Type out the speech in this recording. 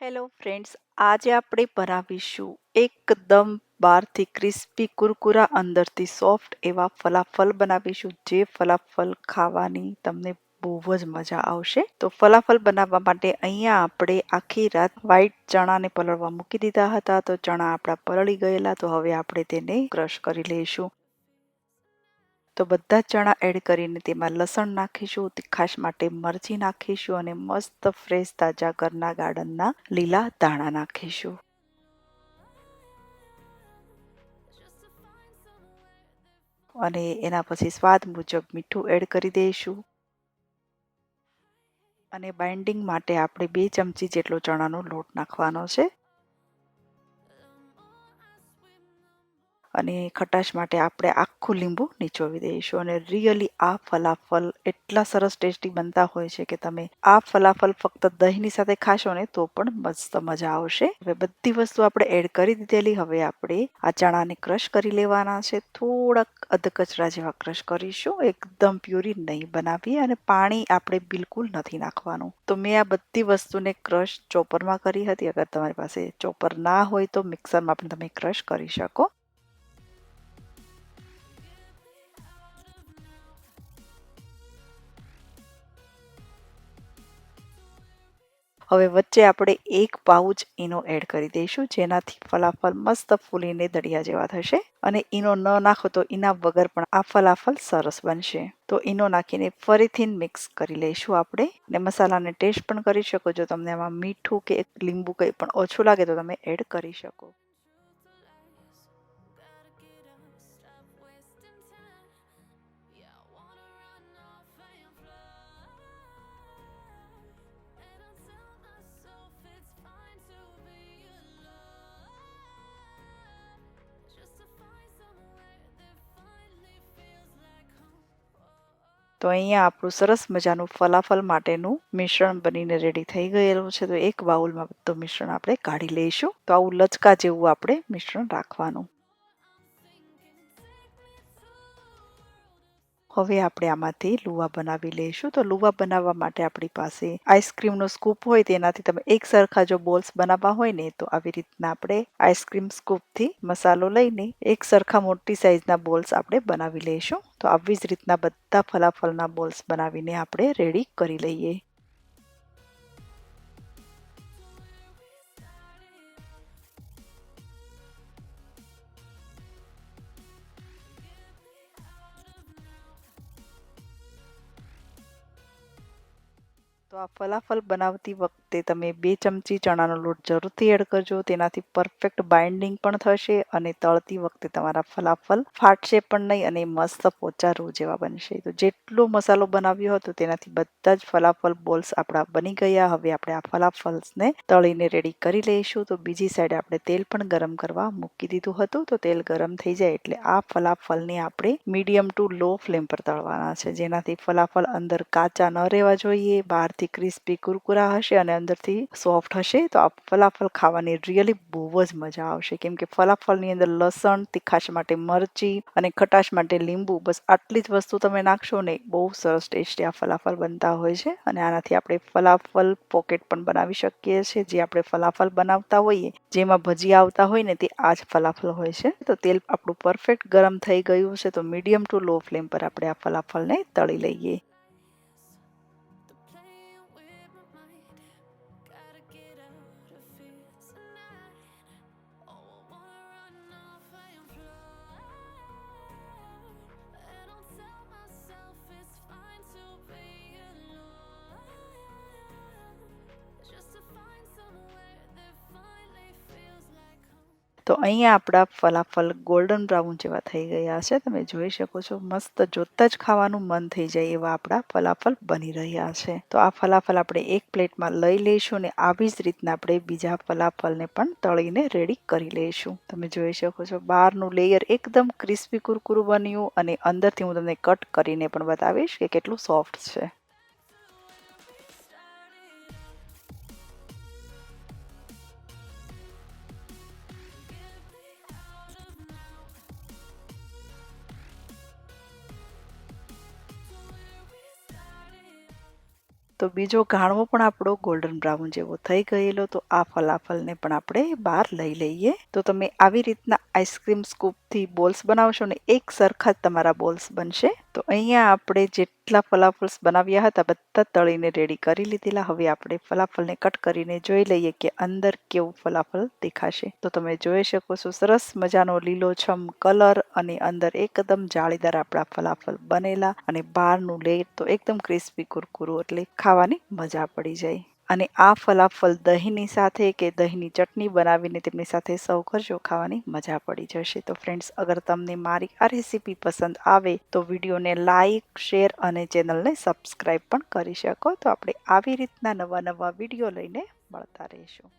Hello friends આજે આપણે બનાવીશું એકદમ બહારથી ક્રિસ્પી કુરકુરા અંદરથી સોફ્ટ એવા ફલાફલ બનાવીશું. જે ફલાફલ ખાવાની તમને બહુ જ મજા આવશે. તો ફલાફલ બનાવવા માટે અહીંયા આપણે આખી રાત વ્હાઈટ ચણાને પલળવા મૂકી દીધા હતા. તો ચણા આપણા પલળી ગયેલા. તો હવે આપણે તેને ક્રશ કરી લઈશું. તો બધા ચણા એડ કરીને તેમાં લસણ નાખીશું તીખાશ માટે મરચી નાખીશું અને મસ્ત ફ્રેશ તાજા ઘરના ગાર્ડનના લીલા દાણા નાખીશું. અને એના પછી સ્વાદ મુજબ મીઠું એડ કરી દઈશું. અને બાઇન્ડિંગ માટે આપણે બે ચમચી જેટલો ચણાનો લોટ નાખવાનો છે. અને ખટાશ માટે આપણે આખું લીંબુ નીચોવી દઈશું. અને રિયલી આ ફલાફલ એટલા સરસ ટેસ્ટી બનતા હોય છે કે તમે આ ફલાફલ ફક્ત દહીંની સાથે ખાશો ને તો પણ મસ્ત મજા આવશે. હવે બધી વસ્તુ આપણે એડ કરી દીધેલી. હવે આપણે આ ચણાને ક્રશ કરી લેવાના છે. થોડાક અધકચરા જેવા ક્રશ કરીશું. એકદમ પ્યુરી નહીં બનાવીએ અને પાણી આપણે બિલકુલ નથી નાખવાનું. તો મેં આ બધી વસ્તુને ક્રશ ચોપરમાં કરી હતી. અગર તમારી પાસે ચોપર ના હોય તો મિક્સરમાં પણ તમે ક્રશ કરી શકો. હવે વચ્ચે આપણે એક પાઉચ ઈનો એડ કરી દઈશું, જેનાથી ફલાફલ મસ્ત ફૂલીને દળિયા જેવા થશે અને ઈનો ન નાખો તો એના વગર પણ આ ફલાફલ સરસ બનશે. તો ઈનો નાખીને ફરીથી મિક્સ કરી લઈશું આપણે ને મસાલાને ટેસ્ટ પણ કરી શકો જો તમને આમાં મીઠું કે લીંબુ કંઈ પણ ઓછું લાગે તો તમે એડ કરી શકો. તો અહીંયા આપણું સરસ મજાનું ફલાફલ માટેનું મિશ્રણ બનીને રેડી થઈ ગયેલું છે. તો એક બાઉલમાં બધું મિશ્રણ આપણે કાઢી લઈશું. તો આવું લચકા જેવું આપણે મિશ્રણ રાખવાનું. હવે આપણે આમાંથી લુવા બનાવી લઈશું. તો લુવા બનાવવા માટે આપણી પાસે આઈસ્ક્રીમનો સ્કૂપ હોય તેનાથી તમે એક સરખા જો બોલ્સ બનાવવા હોય ને, તો આવી રીતના આપણે આઈસ્ક્રીમ સ્કૂપથી મસાલો લઈને એક સરખા મોટી સાઇઝના બોલ્સ આપણે બનાવી લઈશું. તો આવી જ રીતના બધા ફલાફલના બોલ્સ બનાવીને આપણે રેડી કરી લઈએ. તો આ ફલાફલ બનાવતી વખતે તમે બે ચમચી ચણાનો લોટ જરૂરથી એડ કરજો. તેનાથી પરફેક્ટ બાઇન્ડિંગ પણ થશે અને તળતી વખતે તમારા ફલાફલ ફાટશે પણ નહીં અને મસ્ત પોચા રૂ જેવા બનશે. તો જેટલો મસાલો બનાવ્યો હતો તેનાથી બધા જ ફલાફલ બોલ્સ આપણા બની ગયા. હવે આપણે આ ફલાફલ્સને તળીને રેડી કરી લઈશું. તો બીજી સાઈડ આપણે તેલ પણ ગરમ કરવા મૂકી દીધું હતું. તો તેલ ગરમ થઈ જાય એટલે આ ફલાફલને આપણે મીડિયમ ટુ લો ફ્લેમ પર તળવાના છે. જેનાથી ફલાફલ અંદર કાચા ન રહેવા જોઈએ. બહારથી ક્રિસ્પી કુરકુરા હશે અને અંદરથી સોફ્ટ હશે, તો આ ફલાફલ ખાવાની રિયલી બહુ જ મજા આવશે. કેમ કે ફલાફલની અંદર લસણ, તીખાશ માટે મરચી અને ખટાશ માટે લીંબુ, બસ આટલી જ વસ્તુ તમે નાખશો ને બહુ સરસ ટેસ્ટી આ ફલાફલ બનતા હોય છે. અને આનાથી આપણે ફલાફલ પોકેટ પણ બનાવી શકીએ છીએ. જે આપણે ફલાફલ બનાવતા હોઈએ, જેમાં ભજી આવતા હોય ને તે આ જ ફલાફલ હોય છે. તો તેલ આપણું પરફેક્ટ ગરમ થઈ ગયું છે, તો મીડિયમ ટુ લો ફ્લેમ પર આપણે આ ફલાફલને તળી લઈએ. તો અહીંયા આપણા ફલાફલ ગોલ્ડન બ્રાઉન જેવા થઈ ગયા છે. તમે જોઈ શકો છો, મસ્ત જોતા જ ખાવાનું મન થઈ જાય એવા આપણા ફલાફલ બની રહ્યા છે. તો આ ફલાફલ આપણે એક પ્લેટમાં લઈ લઈશું અને આવી જ રીતના આપણે બીજા ફલાફલને પણ તળીને રેડી કરી લઈશું. તમે જોઈ શકો છો, બહારનું લેયર એકદમ ક્રિસ્પી કુરકુરું બન્યું અને અંદરથી હું તમને કટ કરીને પણ બતાવીશ કે કેટલું સોફ્ટ છે. તો બીજો ઘાણવો પણ આપણો ગોલ્ડન બ્રાઉન જેવો થઈ ગયેલો, તો આ ફલાફલને પણ આપણે બહાર લઈ લઈએ. તો તમે આવી રીતના આઈસ્ક્રીમ સ્કૂપથી બોલ્સ બનાવશો ને એક સરખા જ તમારા બોલ્સ બનશે. તો અહીંયા આપણે જેટલા ફલાફલ્સ બનાવ્યા હતા, બધા તળીને રેડી કરી લીધેલા. હવે આપણે ફલાફલને કટ કરીને જોઈ લઈએ કે અંદર કેવું ફલાફલ દેખાશે. તો તમે જોઈ શકો છો, સરસ મજાનો લીલોછમ કલર અને અંદર એકદમ જાળીદાર આપણા ફલાફલ બનેલા અને બહારનું લેટ તો એકદમ ક્રિસ્પી કુરકુરું, એટલે ખાવાની મજા પડી જાય. અને આ ફલાફલ દહીંની સાથે કે દહીંની ચટણી બનાવીને તેમની સાથે સર્વ કરજો, ખાવાની મજા પડી જશે. તો ફ્રેન્ડ્સ અગર તમને મારી આ રેસીપી પસંદ આવે તો વિડીયોને લાઈક શેર અને ચેનલને સબસ્ક્રાઈબ પણ કરી શકો. તો આપણે આવી રીતના નવા નવા વીડિયો લઈને મળતા રહીશું.